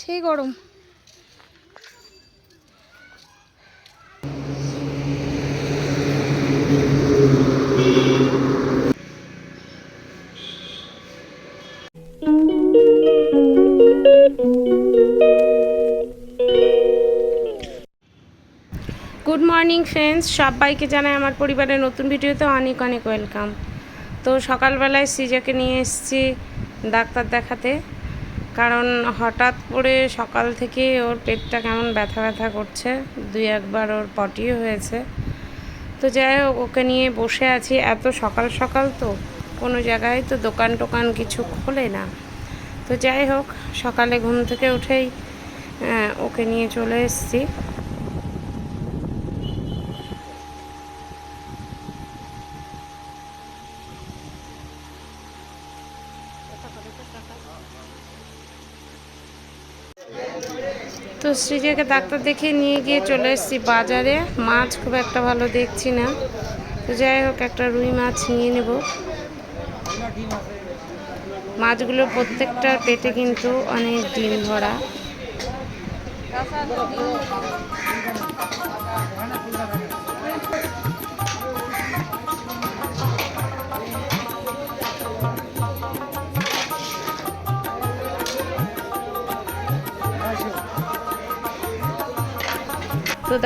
সেই গরম। Good morning friends সবাইকে জানাই আমার পরিবারের নতুন ভিডিওতে অনেক অনেক ওয়েলকাম তো সকালবেলায় সিজাকে নিয়ে এসেছি ডাক্তার দেখাতে। কারণ হঠাৎ করে সকাল থেকে ওর পেটটা কেমন ব্যথা ব্যথা করছে, দুই একবার ওর পটিও হয়েছে। তো যাই হোক, ওকে নিয়ে বসে আছি এত সকাল সকাল তো, কোনো জায়গায় তো দোকান টোকান কিছু খোলে না। তো যাই হোক, সকালে ঘুম থেকে উঠেই ওকে নিয়ে চলে এসেছি। তো সৃজাকে ডাক্তার দেখে নিয়ে গিয়ে চলে এসেছি বাজারে। মাছ খুব একটা ভালো দেখছি না। তো যাই হোক, একটা রুই মাছ নিয়ে নেব। মাছগুলো প্রত্যেকটার পেটে কিন্তু অনেক ডিম ভরা।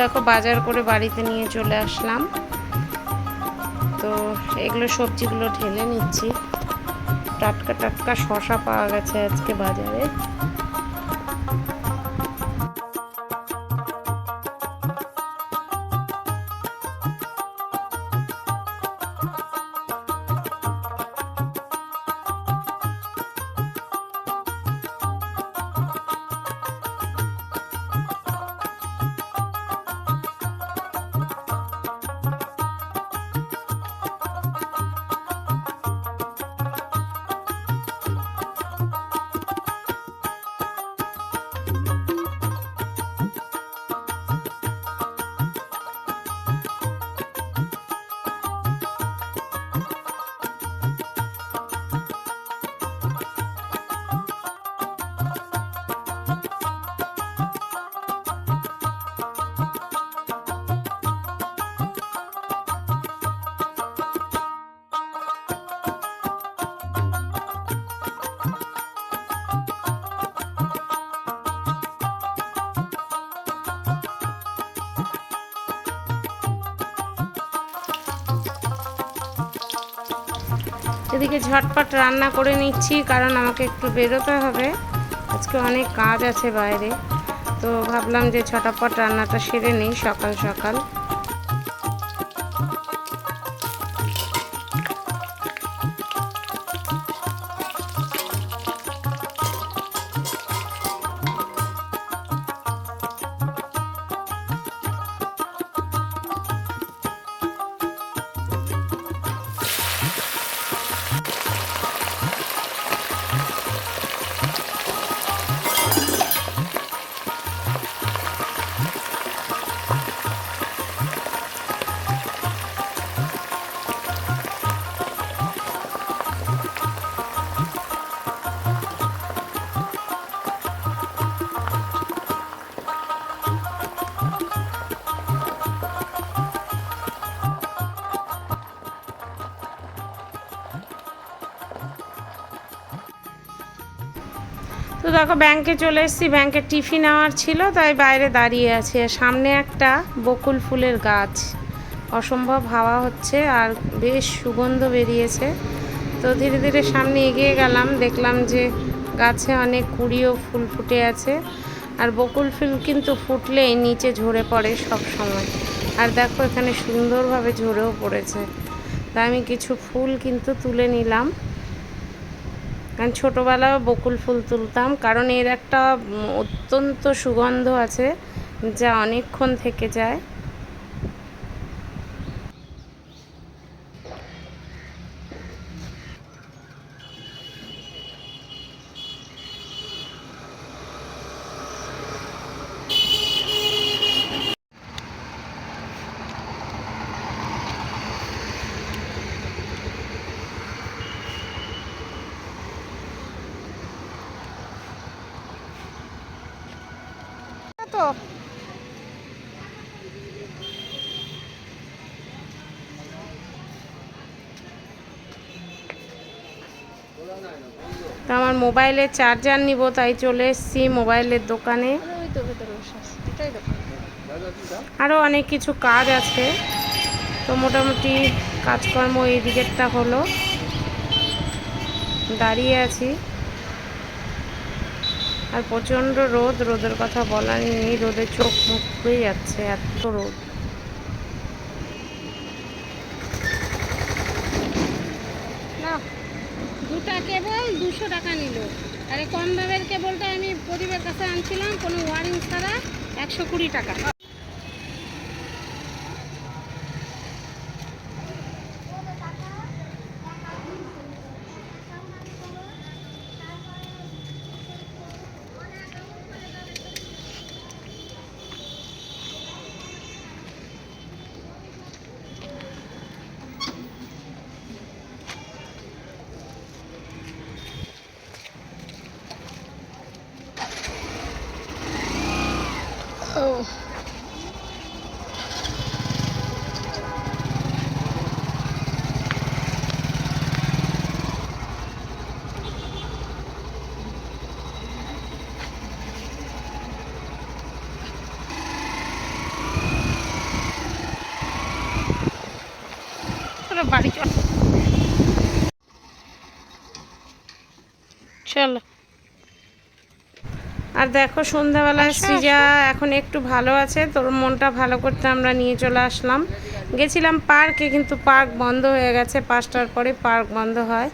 দেখো, বাজার করে বাড়িতে নিয়ে চলে আসলাম। তো এগুলো সবজিগুলো ঢেলে নিচ্ছি। টাটকা টাটকা শশা পাওয়া গেছে আজকে বাজারে। এদিকে ঝটপট রান্না করে নিচ্ছি, কারণ আমাকে একটু বেরোতে হবে। আজকে অনেক কাজ আছে বাইরে। তো ভাবলাম যে ছটাপট রান্নাটা সেরে নিই, সকাল সকাল। তো দেখো, ব্যাংকে চলে এসেছি। ব্যাংকে টিফিন নেওয়ার ছিল, তাই বাইরে দাঁড়িয়ে আছি। সামনে একটা বকুল ফুলের গাছ। অসম্ভব হাওয়া হচ্ছে আর বেশ সুগন্ধ বেরিয়েছে। তো ধীরে ধীরে সামনে এগিয়ে গেলাম। দেখলাম যে গাছে অনেক কুড়িও ফুল ফুটে আছে। আর বকুল ফুল কিন্তু ফুটলেই নিচে ঝরে পড়ে সব সময়। আর দেখো, এখানে সুন্দরভাবে ঝরেও পড়েছে। তা আমি কিছু ফুল কিন্তু তুলে নিলাম। কারণ ছোটোবেলায় বকুল ফুল তুলতাম, কারণ এর একটা অত্যন্ত সুগন্ধ আছে, যা অনেকক্ষণ থেকে যায়। তো আমার মোবাইলের চার্জার নিব, তাই চলে এসেছি মোবাইলের দোকান। আরও অনেক কিছু কাজ আছে। তো মোটামুটি কাজকর্ম এই দিকেরটা হলো। দাঁড়িয়ে আছি। আর প্রচণ্ড রোদ, রোদের কথা বলার নেই। রোদে চোখ মুখ হয়ে যাচ্ছে, এত রোদ। দুটা কেবল দুশো টাকা নিল। আরে কম দামের কেবলটা আমি প্রদীপের কাছে আনছিলাম, কোনো ওয়ারিং ছাড়া একশো কুড়ি টাকা। চলো বাড়ি চল। চলো। আর দেখো সন্ধ্যাবেলায় সৃজা এখন একটু ভালো আছে তোর মনটা ভালো করতে আমরা নিয়ে চলে আসলাম। গেছিলাম পার্কে কিন্তু পার্ক বন্ধ হয়ে গেছে পাঁচটার পরে পার্ক বন্ধ হয়।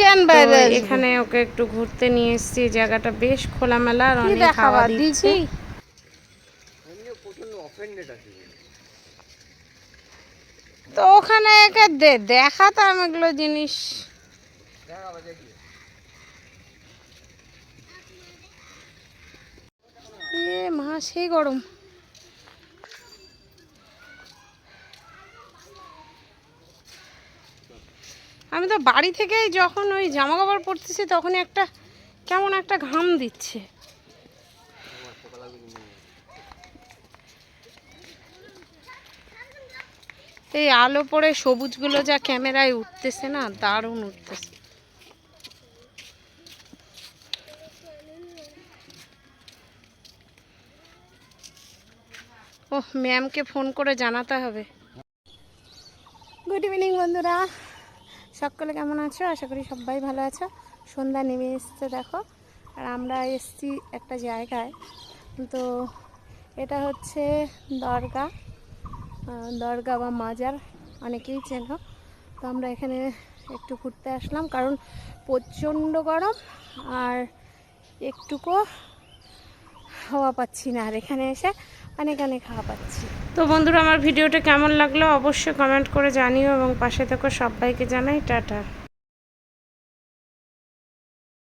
কেন বাইরে এখানে ওকে একটু ঘুরতে নিয়ে এসেছি জায়গাটা বেশ খোলামেলা আর অনেক দিচ্ছে? দিচ্ছি। তো ওখানে একে দেখাতাম এগুলো জিনিস। এ মা, সেই গরম। আমি তো বাড়ি থেকেই যখন ওই জামা কাপড় পরতেছি, তখনই একটা কেমন একটা ঘাম দিচ্ছে। এই আলো পড়ে সবুজগুলো যা ক্যামেরায় উঠতেছে না, দারুণ উঠতেছে। ওহ, ম্যামকে ফোন করে জানাতে হবে। গুড ইভিনিং বন্ধুরা। সকলে কেমন আছো? আশা করি সবাই ভালো আছো। সন্ধ্যা নেমে এসছে, দেখো। আর আমরা এসছি একটা জায়গায়। তো এটা হচ্ছে দরগা। দরগা বা মাজার অনেকেই চেন। তো আমরা এখানে একটু ঘুরতে আসলাম কারণ প্রচণ্ড গরম আর একটুকু হাওয়া পাচ্ছি না। আর এখানে এসে অনেক অনেক হাওয়া পাচ্ছি। তো বন্ধুরা, আমার ভিডিওটা কেমন লাগল অবশ্যই কমেন্ট করে জানিও এবং পাশে থেকে সবাইকে জানাই, টাটা।